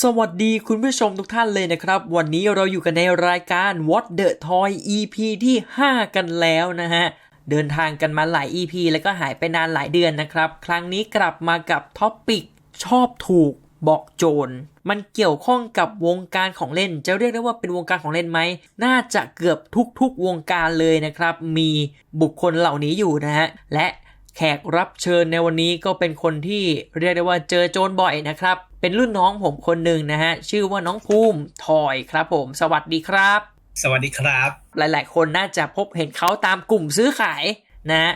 สวัสดีคุณผู้ชมทุกท่านเลยนะครับ วันนี้เราอยู่กันในรายการ What the Toy EP ที่ 5 กันแล้วนะฮะ เดินทางกันมาหลาย EP แล้วก็หายไปนานหลายเดือนนะครับ ครั้งนี้กลับมากับท็อปปิกชอบถูกบอกโจร มันเกี่ยวข้องกับวงการของเล่น จะเรียกได้ว่าเป็นวงการของเล่นไหม น่าจะเกือบทุกๆวงการเลยนะครับ มีบุคคลเหล่านี้อยู่นะฮะ และแขกรับเชิญในวันนี้ก็เป็นคนที่เรียกได้ว่าเจอโจรบ่อยนะครับ เป็นรุ่นน้องผมคนหนึ่งนะฮะ ชื่อว่าน้องภูมิทอยครับผม สวัสดีครับ สวัสดีครับ หลาย ๆ คนน่าจะพบเห็นเขาตามกลุ่มซื้อขายนะฮะ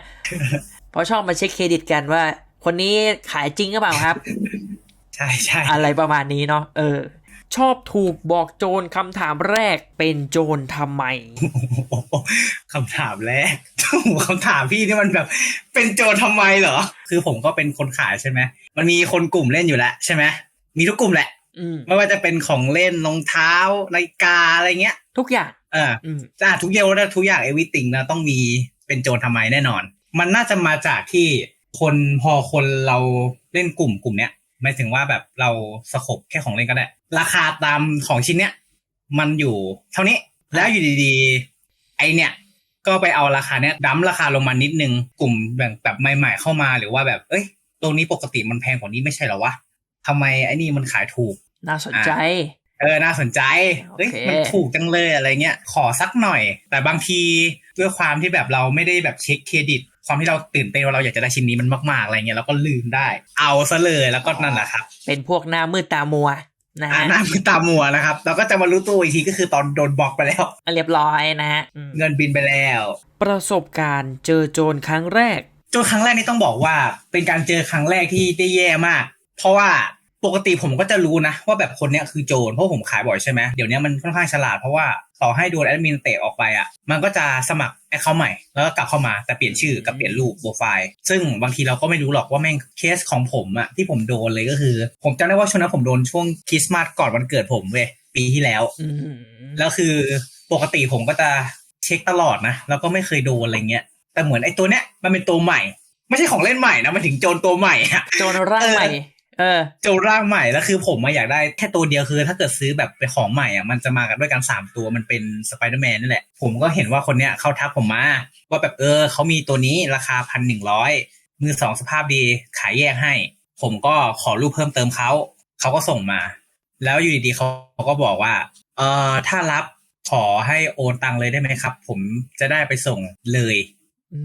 เพราะชอบมาเช็คเครดิตกันว่า คนนี้ขายจริงหรือเปล่าครับ ใช่ใช่อะไรประมาณนี้เนาะเออ ชอบถูกบอกโจรคำถามแรกเป็นโจรทำไมโอ้โหคำถามแรกคำถามพี่นี่มันแบบ เป็นโจรทำไมเหรอ คือผมก็เป็นคนขายใช่ไหมมันมีคนกลุ่มเล่นอยู่แล้วใช่ไหม มีทุกกลุ่มแหละอืมไม่ว่าจะเป็นของเล่นรองเท้านาฬิกาอะไรเงี้ย ทุกอย่างเอออืมจ้าทุกเยลนะทุกอย่างเอวิติงนะต้องมีเป็นโจรทำไมแน่นอน มันน่าจะมาจากที่คนพอคนเราเล่นกลุ่มกลุ่มเนี้ยหมายถึงว่าแบบเราสกบแค่ของเล่นก็ได้ ราคาตามของชิ้นเนี้ยมันอยู่เท่านี้แล้วอยู่ดีๆ ไอเนี้ยก็ไปเอาราคาเนี้ยดั้มราคาลงมานิดนึงกลุ่มแบ่งแบบใหม่ ๆ เข้ามาหรือว่าแบบเอ้ยตรงนี้ปกติมันแพงกว่านี้ไม่ใช่เหรอวะ ทำไมไอ้นี่มันขายถูก น่าสนใจ เออ น่าสนใจ เฮ้ยโอเคมันถูกจังเลยอะไรเงี้ย ขอสักหน่อย แต่บางทีด้วยความที่แบบเราไม่ได้แบบเช็คเครดิต ความที่เราตื่นเต้นว่าเราอยากจะได้ชิ้นนี้มันมากๆอะไรเงี้ยเราก็ลืมได้ เอาซะเลยแล้วก็นั่นแหละครับ เป็นพวกหน้ามืดตามัวนะอ่าฮะหน้ามือตามัวนะครับเราก็จะมารู้ตัวอีกทีก็คือตอนโดนบล็อกไปแล้ว เรียบร้อยนะฮะอืมเงินบินไปแล้ว ประสบการณ์เจอโจรครั้งแรกจนครั้งแรกนี่ต้องบอกว่า เป็นการเจอครั้งแรกที่ได้แย่มาก เพราะว่า ปกติผมก็จะรู้นะ ว่าแบบคนเนี้ยคือโจรเพราะผมขายบ่อยใช่ไหมเดี๋ยวนี้มันค่อนข้างฉลาดเพราะว่าต่อให้โดนแอดมินเตะออกไปอะ มันก็จะสมัครแอคเคาท์ใหม่ แล้วก็กลับเข้ามาแต่เปลี่ยนชื่อกับเปลี่ยนรูปโปรไฟล์ซึ่งบางทีเราก็ไม่รู้หรอกว่าแม่งเคสของผมอะที่ผมโดนเลยก็คือ ผมจำได้ว่าช่วงนั้นผมโดนช่วงคริสต์มาสก่อนวันเกิดผมเว้ยปีที่แล้วอืมแล้วคือปกติผมก็จะเช็คตลอดนะแล้วก็ไม่เคยโดนอะไรเงี้ยแต่เหมือนไอ้ตัวเนี้ยมันเป็นตัวใหม่ ไม่ใช่ของเล่นใหม่นะมันถึงโจรตัวใหม่อะโจรร่างใหม่ เออโจรร่างใหม่แล้วคือผมมาอยากได้แค่ตัวเดียวคือ ถ้าเกิดซื้อแบบเป็นของใหม่อะมันจะมากันด้วยกันสามตัวมันเป็นสไปเดอร์แมนนี่แหละ ผมก็เห็นว่าคนเนี้ยเขาทักผมมา ว่าแบบเออเขามีตัวนี้ราคาพันหนึ่งร้อยมือสองสภาพดีขายแยกให้ ผมก็ขอรูปเพิ่มเติมเขาเขาก็ส่งมา แล้วอยู่ดีๆเขาก็บอกว่า เออถ้ารับขอให้โอนตังเลยได้ไหมครับ ผมจะได้ไปส่งเลยอื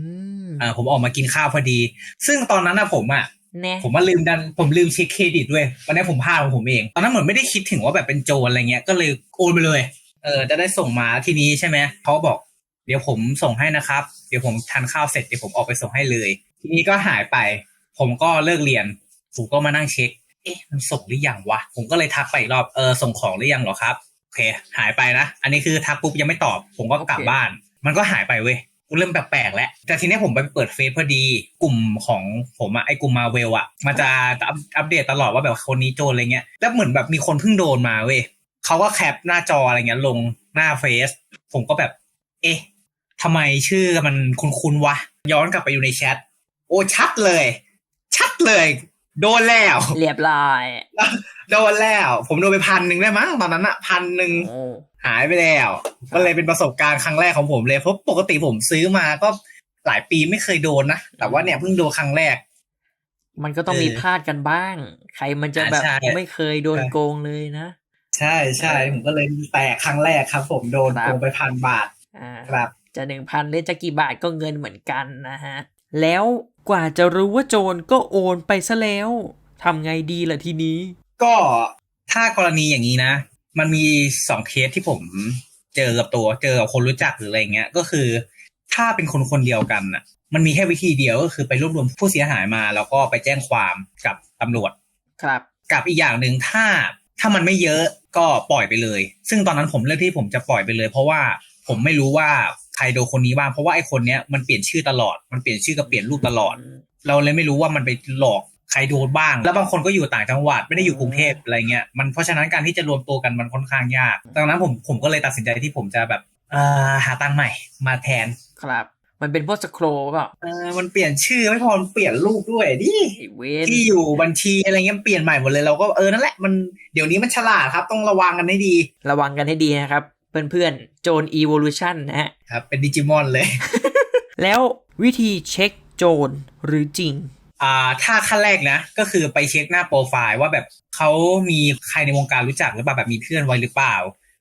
มอ่าผมออกมากินข้าวพอดี ซึ่งตอนนั้นนะผมอะแน่ผมว่าลืมดันผมลืมเช็คเครดิตด้วยวันนี้ผมพลาดของผมเอง ตอนนั้นเหมือนไม่ได้คิดถึงว่าแบบเป็นโจรอะไรเงี้ยก็เลยโอนไปเลย เออจะได้ส่งมาทีนี้ใช่ไหมเขาบอก เดี๋ยวผมส่งให้นะครับ เดี๋ยวผมทานข้าวเสร็จเดี๋ยวผมออกไปส่งให้เลย ทีนี้ก็หายไป ผมก็เลิกเรียนผมก็มานั่งเช็ค เอ๊ะมันส่งหรือยังวะผมก็เลยทักไปอีกรอบเออส่งของหรือยังเหรอครับโอเค หายไปนะ อันนี้คือทักปุ๊บยังไม่ตอบ ผมก็กลับบ้าน มันก็หายไปเว้ย กูเริ่มแปลกๆแล้วแต่ทีเนี้ยผมไปเปิดเฟซพอดีกลุ่มของผมอะไอ้กลุ่มมาเวลอะมันจะอัปอัปเดตตลอดว่าแบบคนนี้โจรอะไรเงี้ยแล้วเหมือนแบบมีคนเพิ่งโดนมาเว้ยเขาก็แคปหน้าจออะไรเงี้ยลงหน้าเฟซผมก็แบบ เอ๊ะทำไมชื่อมันคุ้นๆวะ ย้อนกลับไปอยู่ในแชทโอ้ชัดเลย ชัดเลย โดนแล้ว เรียบร้อย โดนแล้ว ผมโดนไปพันหนึ่งได้มั้งตอนนั้นอะพันหนึ่งโอ้ หายไปแล้ว ก็เลยเป็นประสบการณ์ครั้งแรกของผมเลยเพราะปกติผมซื้อมาก็หลายปีไม่เคยโดนนะ แต่ว่าเนี่ยเพิ่งโดนครั้งแรก มันก็ต้องเออมีพลาดกันบ้าง ใครมันจะแบบอ่าใช่ไม่เคยโดนใช่โกงเลยนะ ใช่ใช่ผมก็เลยแตกครั้งแรกครับ ผมโดนครับโกงไปพันบาทอ่าครับ จะหนึ่งพันหรือจะกี่บาทก็เงินเหมือนกันนะฮะ แล้วกว่าจะรู้ว่าโจรก็โอนไปซะแล้วทำไงดีล่ะทีนี้ ก็ถ้ากรณีอย่างนี้นะ มันมีสองเคสที่ผมเจอกับตัวเจอกับคนรู้จักหรืออะไรเงี้ย ก็คือ ถ้าเป็นคนคนเดียวกันอะ มันมีแค่วิธีเดียวก็คือไปรวบรวมผู้เสียหายมา แล้วก็ไปแจ้งความกับตำรวจครับ กับอีกอย่างหนึ่งถ้าถ้ามันไม่เยอะก็ปล่อยไปเลย ซึ่งตอนนั้นผมเลือกที่ผมจะปล่อยไปเลย เพราะว่าผมไม่รู้ว่าใครโดนคนนี้บ้างเพราะว่าไอ้คนเนี้ยมันเปลี่ยนชื่อตลอด มันเปลี่ยนชื่อกับเปลี่ยนรูปตลอด เราเลยไม่รู้ว่ามันไปหลอก ใครโดนบ้าง แล้วบางคนก็อยู่ต่างจังหวัดไม่ได้อยู่กรุงเทพอะไรเงี้ยมันเพราะฉะนั้นการที่จะรวมตัวกันมันค่อนข้างยากดังนั้นผมผมก็เลยตัดสินใจที่ผมจะแบบเอ่อหาตังค์ใหม่มาแทนครับมันเป็นพวกสโครเปล่าเออมันเปลี่ยนชื่อไม่พอมันเปลี่ยนรูปด้วยดิไอ้เวนที่อยู่บัญชีอะไรเงี้ยเปลี่ยนใหม่หมดเลยเราก็เออนั่นแหละมันเดี๋ยวนี้มันฉลาดครับ ต้องระวังกันให้ดี ระวังกันให้ดีนะครับ เพื่อนๆโจน evolution นะฮะครับ เป็นดิจิมอนเลย แล้ววิธีเช็คโจรหรือจริง อ่าถ้าขั้นแรกนะ ก็คือไปเช็คหน้าโปรไฟล์ว่าแบบเขามีใครในวงการรู้จักหรือเปล่าแบบมีเพื่อนไว้หรือเปล่า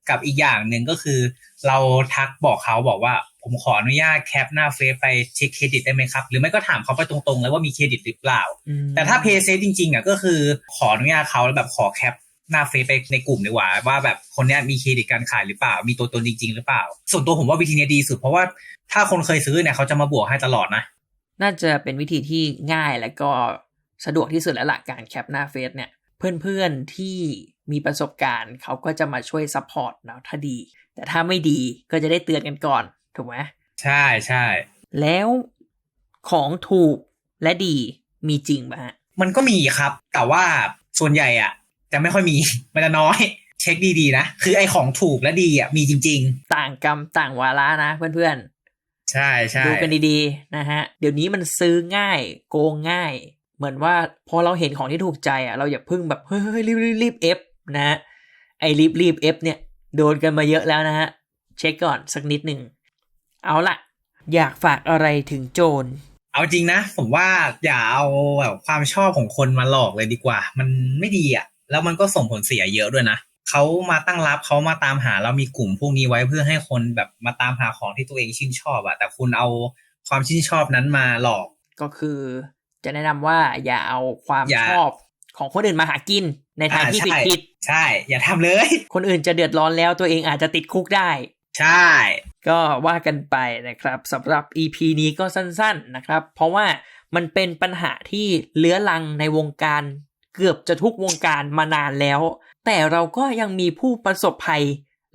กับอีกอย่างหนึ่งก็คือ เราทักบอกเขาบอกว่าผมขออนุญาตแคปหน้าเฟซไปเช็คเครดิตได้ไหมครับ หรือไม่ก็ถามเขาไปตรงๆเลยว่ามีเครดิตหรือเปล่าอืมแต่ถ้าเพย์เซฟจริงๆอะก็คือขออนุญาตเขาแล้วแบบขอแคปหน้าเฟซไปในกลุ่มดีกว่า ว่าแบบคนเนี้ยมีเครดิตการขายหรือเปล่า มีตัวตนจริง ๆ หรือเปล่า ส่วนตัวผมว่าวิธีเนี้ยดีสุดเพราะว่าถ้าคนเคยซื้อเนี่ยเขาจะมาบวกให้ตลอดนะ น่าจะเป็นวิธีที่ง่ายและก็สะดวกที่สุดแล้วล่ะการแคปหน้าเฟซเนี่ยเพื่อนๆที่มีประสบการณ์เขาก็จะมาช่วยซัพพอร์ตเราถ้าดี แต่ถ้าไม่ดีก็จะได้เตือนกันก่อน ถูกไหมใช่ใช่แล้วของถูกและดีมีจริงป่ะฮะมันก็มีครับ แต่ว่าส่วนใหญ่อะ จะไม่ค่อยมีมันจะน้อย เช็คดีๆนะ คือไอ้ของถูกและดีอะมีจริงต่างกรรมต่างวาระนะเพื่อนๆ ใช่ใช่ๆดูกันดีๆนะฮะ เดี๋ยวนี้มันซื้อง่ายโกงง่าย เหมือนว่าพอเราเห็นของที่ถูกใจอะเราอย่าพึ่งแบบเฮ้ยเฮ้ยรีบรีบรีบเอฟนะฮะไอ้รีบรีบเอฟเนี่ย โดนกันมาเยอะแล้วนะฮะ เช็คก่อนสักนิดหนึ่ง เอาละอยากฝากอะไรถึงโจรเอาจริงนะ ผมว่าอย่าเอาแบบความชอบของคนมาหลอกเลยดีกว่า มันไม่ดีอะ แล้วมันก็ส่งผลเสียเยอะด้วยนะ เขามาตั้งรับเขามาตามหาแล้วมีกลุ่มพวกนี้ไว้เพื่อให้คนแบบมาตามหาของที่ตัวเองชื่นชอบอะแต่คุณเอาความชื่นชอบนั้นมาหลอก ก็คือ จะแนะนำว่าอย่าเอาความอย่าชอบของคนอื่นมาหากินในทางที่ผิดอ่าใช่ผิดใช่ อย่าทำเลย คนอื่นจะเดือดร้อนแล้วตัวเองอาจจะติดคุกได้ ใช่ ก็ว่ากันไปนะครับสำหรับ EP นี้ก็สั้นๆนะครับ เพราะว่ามันเป็นปัญหาที่เลื้อรังในวงการ เกือบจะทุกวงการมานานแล้ว แต่เราก็ยังมีผู้ประสบภัย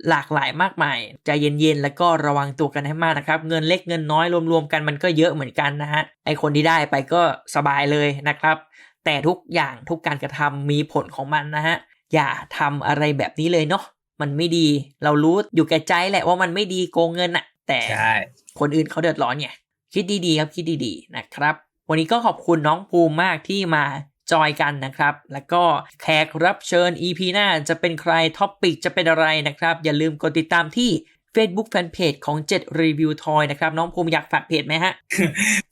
หลากหลายมากมายใจเย็นๆ แล้วก็ระวังตัวกันให้มากนะครับ เงินเล็กเงินน้อยรวมๆกันมันก็เยอะเหมือนกันนะฮะ ไอคนที่ได้ไปก็สบายเลยนะครับ แต่ทุกอย่างทุกการกระทำมีผลของมันนะฮะ อย่าทำอะไรแบบนี้เลยเนาะ มันไม่ดี เรารู้อยู่แก่ใจแหละว่ามันไม่ดีโกงเงินอะแต่ใช่คนอื่นเขาเดือดร้อนไง คิดดีๆครับคิดดีๆนะครับ วันนี้ก็ขอบคุณน้องภูมิมากที่มา จอยกันนะครับ แล้วก็แขกรับเชิญ EP หน้าจะเป็นใครท็อปปิกจะเป็นอะไรนะครับ อย่าลืมกดติดตามที่ Facebook Fanpage ของ7 Review Toy นะครับ น้องภูมิอยากฝากเพจไหมฮะ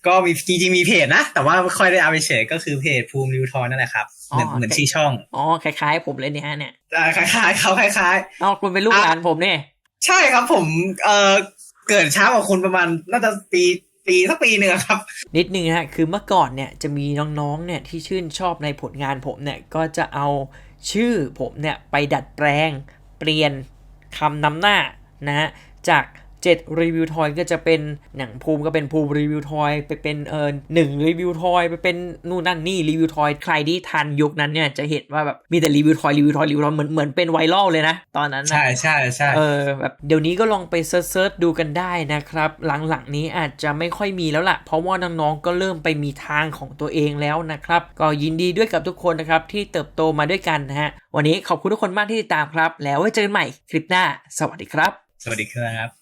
ก็มีจริงๆมีเพจนะ แต่ว่าไม่ค่อยได้เอาไปเฉยก็คือเพจภูมิริวทอนนั่นแหละครับเหมือนอ๋อเหมือนชื่อช่อง อ๋อ คล้ายๆ ผมเลยเนี่ยฮะเนี่ยอ่าคล้ายๆเขาคล้ายเอาคุณเป็นลูกหลานผมเนี่ยๆใช่ครับผมเอ่อเกิดช้ากว่าคุณประมาณน่าจะปี ปีสักปีหนึ่งครับ นิดนึงนะฮะคือเมื่อก่อนเนี่ยจะมีน้องๆเนี่ยที่ชื่นชอบในผลงานผมเนี่ยก็จะเอาชื่อผมเนี่ยไปดัดแปลงเปลี่ยนคำนำหน้านะจาก 7 รีวิวทอยก็จะเป็นหนังภูมิก็เป็นภูมิรีวิวทอยไปเป็นเออหนึ่งรีวิวทอยไปเป็นนู่นนั่นนี่รีวิวทอยใครที่ทันยุคนั้นเนี่ยจะเห็นว่าแบบมีแต่รีวิวทอยรีวิวทอยรีวิวทอยเหมือนเหมือนเป็นไวรัลเลยนะ ตอนนั้นนะใช่ใช่ใช่เออแบบเดี๋ยวนี้ก็ลองไปเซิร์ชๆดูกันได้นะครับ หลังๆนี้อาจจะไม่ค่อยมีแล้วล่ะ เพราะว่าน้องๆก็เริ่มไปมีทางของตัวเองแล้วนะครับ ก็ยินดีด้วยกับทุกคนนะครับที่เติบโตมาด้วยกันนะฮะวันนี้ขอบคุณทุกคนมากที่ติดตามครับ แล้วไว้เจอกันใหม่คลิปหน้า สวัสดีครับ สวัสดีครับ